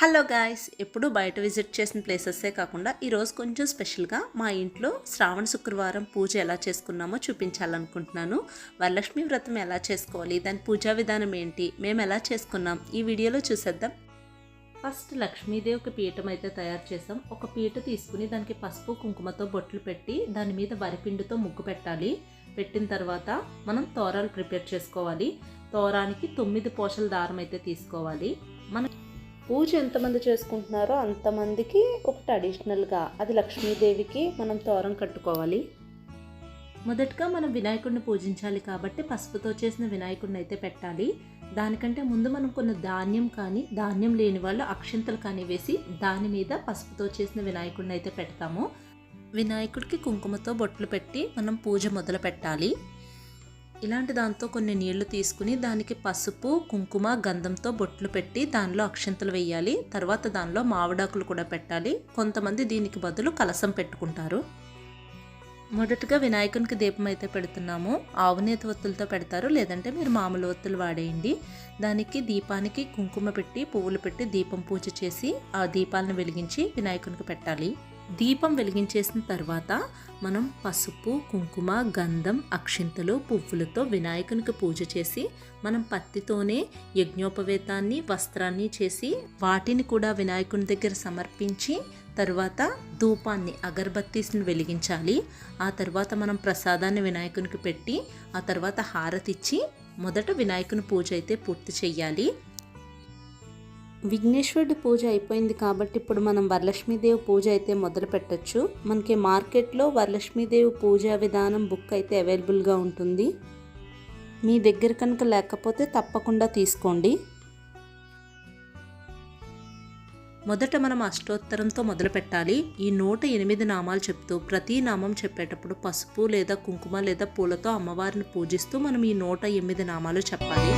Hello guys ఎప్పుడు బయట visit చేసిన ప్లేసెసే కాకుండా ఈరోజు కొంచెం స్పెషల్గా మా ఇంట్లో శ్రావణ శుక్రవారం పూజ ఎలా చేసుకున్నామో చూపించాలనుకుంటున్నాను. వరలక్ష్మి వ్రతం ఎలా చేసుకోవాలి దాని పూజా విధానం ఏంటి మేము ఎలా చేసుకున్నాం ఈ వీడియోలో చూసేద్దాం. ఫస్ట్ లక్ష్మీదేవికి పీఠం అయితే తయారు చేసాం ఒక పీట తీసుకుని దానికి పసుపు కుంకుమతో బొట్లు పెట్టి దాని మీద వరిపిండితో ముగ్గు పెట్టాలి. పెట్టిన తర్వాత మనం తోరాలు ప్రిపేర్ చేసుకోవాలి. తోరానికి తొమ్మిది పోషల దారం అయితే తీసుకోవాలి. మన పూజ ఎంతమంది చేసుకుంటున్నారో అంతమందికి ఒకటి అడిషనల్గా అది లక్ష్మీదేవికి మనం తోరం కట్టుకోవాలి. మొదటగా మనం వినాయకుడిని పూజించాలి కాబట్టి పసుపుతో చేసిన వినాయకుడిని అయితే పెట్టాలి. దానికంటే ముందు మనం కొన్ని ధాన్యం కానీ ధాన్యం లేని వాళ్ళు అక్షింతలు కానీ వేసి దాని మీద పసుపుతో చేసిన వినాయకుడిని అయితే పెడతాము. వినాయకుడికి కుంకుమతో బొట్లు పెట్టి మనం పూజ మొదలు పెట్టాలి. ఇలాంటి దాంతో కొన్ని నీళ్ళు తీసుకుని దానికి పసుపు కుంకుమ గంధంతో బొట్లు పెట్టి దానిలో అక్షంతలు వేయాలి. తర్వాత దానిలో మావిడాకులు కూడా పెట్టాలి. కొంతమంది దీనికి బదులు కలసం పెట్టుకుంటారు. మొదటగా వినాయకునికి దీపం అయితే పెడుతున్నాము. ఆవునేతి ఒత్తులతో పెడతారు. లేదంటే మీరు మామూలు ఒత్తులు వాడేయండి. దానికి దీపానికి కుంకుమ పెట్టి పువ్వులు పెట్టి దీపం పూజ చేసి ఆ దీపాలను వెలిగించి వినాయకునికి పెట్టాలి. దీపం వెలిగించేసిన తర్వాత మనం పసుపు కుంకుమ గంధం అక్షింతలు పువ్వులతో వినాయకునికి పూజ చేసి మనం పత్తితోనే యజ్ఞోపవేతాన్ని వస్త్రాన్ని చేసి వాటిని కూడా వినాయకుని దగ్గర సమర్పించి తర్వాత ధూపాన్ని అగరబత్తీస్ని వెలిగించాలి. ఆ తర్వాత మనం ప్రసాదాన్ని వినాయకునికి పెట్టి ఆ తర్వాత హారతిచ్చి మొదట వినాయకుని పూజ అయితే పూర్తి చేయాలి విఘ్నేశ్వరుడి పూజ అయిపోయింది కాబట్టి ఇప్పుడు మనం వరలక్ష్మీదేవి పూజ అయితే మొదలు పెట్టచ్చు. మనకి మార్కెట్లో వరలక్ష్మీదేవి పూజా విధానం బుక్ అయితే అవైలబుల్గా ఉంటుంది. మీ దగ్గర కనుక లేకపోతే తప్పకుండా తీసుకోండి. మొదట మనం అష్టోత్తరంతో మొదలు పెట్టాలి. ఈ నూట ఎనిమిది నామాలు చెప్తూ ప్రతి నామం చెప్పేటప్పుడు పసుపు లేదా కుంకుమ లేదా పూలతో అమ్మవారిని పూజిస్తూ మనం ఈ నూట ఎనిమిది నామాలు చెప్పాలి.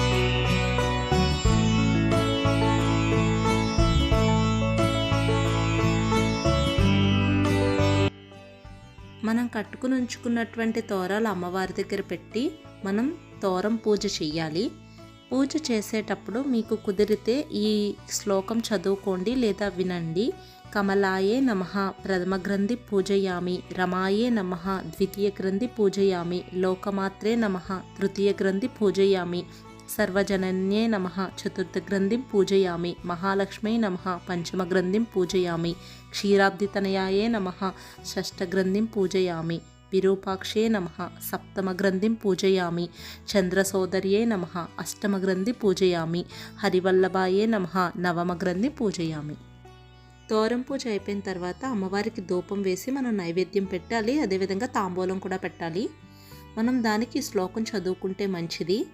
మనం కట్టుకుని ఉంచుకున్నటువంటి తోరాలు అమ్మవారి దగ్గర పెట్టి మనం తోరం పూజ చెయ్యాలి. పూజ చేసేటప్పుడు మీకు కుదిరితే ఈ శ్లోకం చదువుకోండి లేదా వినండి. కమలాయే నమ ప్రథమ గ్రంథి పూజయామి రమాయే నమ ద్వితీయ గ్రంథి పూజయామి లోకమాత్రే నమ తృతీయ గ్రంథి పూజయామి సర్వజనన్యే నమ. చతుర్థగ్రంథిం పూజయామి. మహాలక్ష్మీ నమ. పంచమగ్రంథిం పూజయామి. క్షీరాబ్దితనయాయే నమ. షష్టగ్రంథిం పూజయామి. విరూపాక్షే నమ. సప్తమగ్రంథిం పూజయామి. చంద్రసోదర్యే నమ. అష్టమగ్రంథి పూజయామి. హరివల్లభాయే నమ. నవమగ్రంథి పూజయామి. తోరం పూజ అయిపోయిన తర్వాత అమ్మవారికి ధూపం వేసి మనం నైవేద్యం పెట్టాలి. అదేవిధంగా తాంబూలం కూడా పెట్టాలి. మనం దానికి శ్లోకం చదువుకుంటే మంచిది.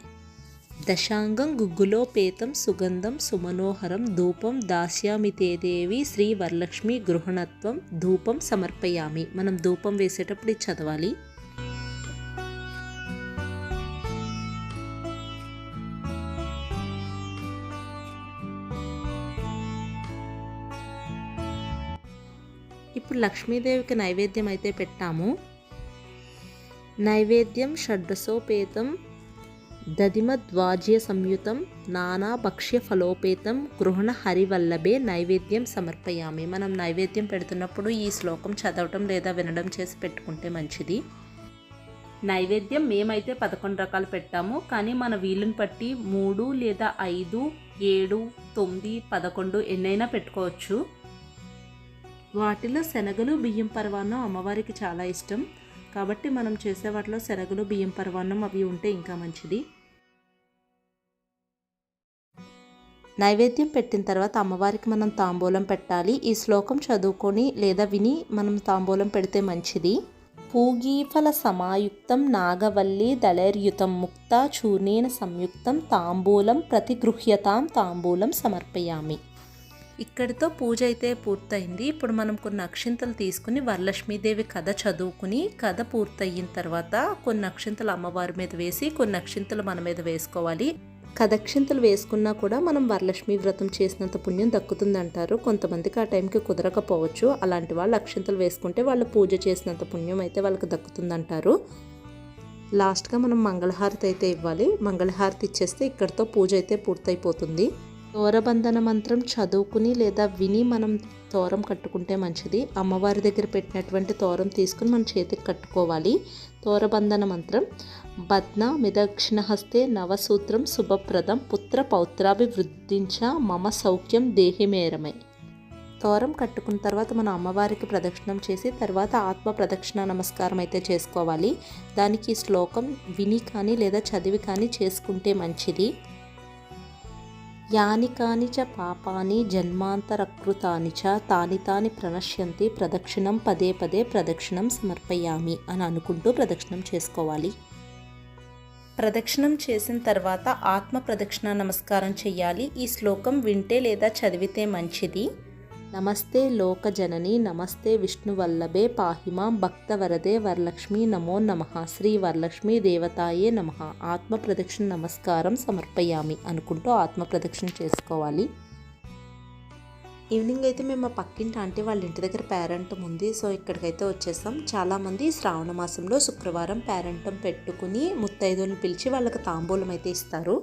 దశాంగం గుగ్గులోపేతం సుగంధం సుమనోహరం ధూపం దాస్యామితే దేవి శ్రీ వరలక్ష్మి గృహణత్వం ధూపం సమర్పయామి. మనం ధూపం వేసేటప్పుడు ఇది చదవాలి. ఇప్పుడు లక్ష్మీదేవికి నైవేద్యం అయితే పెట్టాము. నైవేద్యం షడ్రసోపేతం దదిమద్వాజ్య సంయుతం నానా భక్ష్య ఫలోపేతం గృహణ హరివల్లభే నైవేద్యం సమర్పయామి మనం నైవేద్యం పెడుతున్నప్పుడు ఈ శ్లోకం చదవటం లేదా వినడం చేసి పెట్టుకుంటే మంచిది. నైవేద్యం మేమైతే పదకొండు రకాలు పెట్టాము. కానీ మన వీలుని బట్టి మూడు లేదా ఐదు ఏడు తొమ్మిది పదకొండు ఎన్నైనా పెట్టుకోవచ్చు. వాటిలో శనగలు బియ్యం పరవాన్నం అమ్మవారికి చాలా ఇష్టం. కాబట్టి మనం చేసే వాటిలో శనగలు బియ్యం పరవాన్నం అవి ఉంటే ఇంకా మంచిది. నైవేద్యం పెట్టిన తర్వాత అమ్మవారికి మనం తాంబూలం పెట్టాలి. ఈ శ్లోకం చదువుకొని లేదా విని మనం తాంబూలం పెడితే మంచిది. పూగీఫల సమాయుక్తం నాగవల్లి దళర్యుతం ముక్త చూర్ణేన సంయుక్తం తాంబూలం ప్రతిగృహ్యతాం తాంబూలం సమర్పయామి. ఇక్కడితో పూజ అయితే పూర్తయింది. ఇప్పుడు మనం కొన్ని అక్షింతలు తీసుకుని వరలక్ష్మీదేవి కథ చదువుకుని కథ పూర్తయిన తర్వాత కొన్ని అక్షింతలు అమ్మవారి మీద వేసి కొన్ని అక్షింతలు మన మీద వేసుకోవాలి. కథక్షింతలు వేసుకున్నా కూడా మనం వరలక్ష్మి వ్రతం చేసినంత పుణ్యం దక్కుతుందంటారు. కొంతమందికి ఆ టైంకి కుదరకపోవచ్చు. అలాంటి వాళ్ళు అక్షింతలు వేసుకుంటే వాళ్ళు పూజ చేసినంత పుణ్యం అయితే వాళ్ళకి దక్కుతుందంటారు. లాస్ట్గా మనం మంగళహారతి అయితే ఇవ్వాలి. మంగళహారతి ఇచ్చేస్తే ఇక్కడితో పూజ అయితే పూర్తయిపోతుంది. తోరబంధన మంత్రం చదువుకుని లేదా విని మనం తోరం కట్టుకుంటే మంచిది. అమ్మవారి దగ్గర పెట్టినటువంటి తోరం తీసుకుని మన చేతికి కట్టుకోవాలి. తోరబంధన మంత్రం బద్న మిదక్షిణహస్తే నవసూత్రం శుభప్రదం పుత్ర పౌత్రాభివృద్ధించ మమ సౌఖ్యం దేహిమేరమై తోరం కట్టుకున్న తర్వాత మనం అమ్మవారికి ప్రదక్షిణం చేసి తర్వాత ఆత్మ ప్రదక్షిణ నమస్కారం అయితే చేసుకోవాలి. దానికి శ్లోకం విని కానీ లేదా చదివి కానీ చేసుకుంటే మంచిది. యాని కాని చ పాపాని జన్మాంతరకృతాని చ తాని తాని ప్రణశ్యంతి ప్రదక్షిణం పదే పదే ప్రదక్షిణం సమర్పయామి అని అనుకుంటూ ప్రదక్షిణం చేసుకోవాలి. ప్రదక్షిణం చేసిన తర్వాత ఆత్మ ప్రదక్షిణ నమస్కారం చేయాలి ఈ శ్లోకం వింటే లేదా చదివితే మంచిది. నమస్తే లోకజనని నమస్తే విష్ణువల్లభే పాహిమాం భక్తవరదే వరలక్ష్మి నమో నమ. శ్రీ వరలక్ష్మి దేవతాయే నమ. ఆత్మ ప్రదక్షిణ నమస్కారం సమర్పయామి అనుకుంటూ ఆత్మ ప్రదక్షిణ చేసుకోవాలి. ఈవినింగ్ అయితే మేము మా పక్కింటి ఆంటీ వాళ్ళ ఇంటి దగ్గర పేరెంటం ఉంది. సో ఇక్కడికైతే వచ్చేసాం. చాలామంది శ్రావణ మాసంలో శుక్రవారం పేరెంటం పెట్టుకుని ముత్తైదువులను పిలిచి వాళ్ళకి తాంబూలం అయితే ఇస్తారు.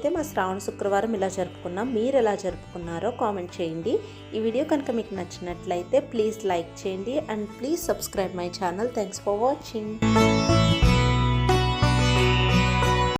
అయితే మా శ్రావణ శుక్రవారం ఇలా జరుపుకున్నాం. మీరు ఎలా జరుపుకున్నారో కామెంట్ చేయండి. ఈ వీడియో కనుక మీకు నచ్చినట్లయితే ప్లీజ్ లైక్ చేయండి. And please subscribe my channel. Thanks for watching.